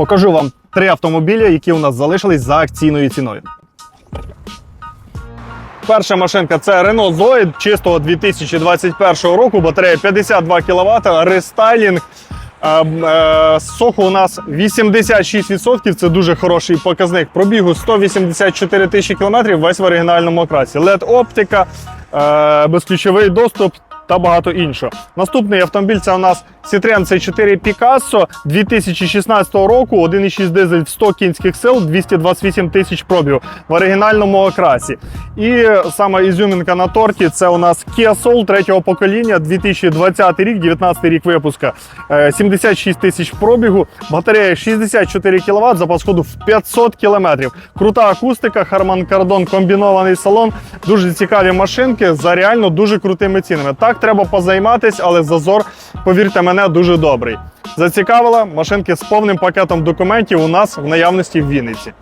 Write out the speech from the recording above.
Покажу вам три автомобілі, які у нас залишились за акційною ціною. Перша машинка це Renault Zoe чистого 2021 року. Батарея 52 кВт, рестайлінг. Е, е, Соху у нас 86%, це дуже хороший показник. Пробігу 184 тисячі кілометрів, весь в оригінальному окрасі. LED оптика, е, безключовий доступ та багато іншого. Наступний автомобіль це у нас Citroen C4 Picasso 2016 року, 1,6 дизель 100 кінських сил, 228 тисяч пробігу в оригінальному окрасі. І сама ізюмінка на торті це у нас Kia Soul третього покоління, 2020 рік, 19 рік випуска, Е, 76 тисяч пробігу, батарея 64 кВт, запас ходу в 500 км. Крута акустика, Harman Kardon комбінований салон. Дуже цікаві машинки за реально дуже крутими цінами. Так, треба позайматись, але зазор, повірте мене, дуже добрий. Зацікавила машинки з повним пакетом документів у нас в наявності в Вінниці.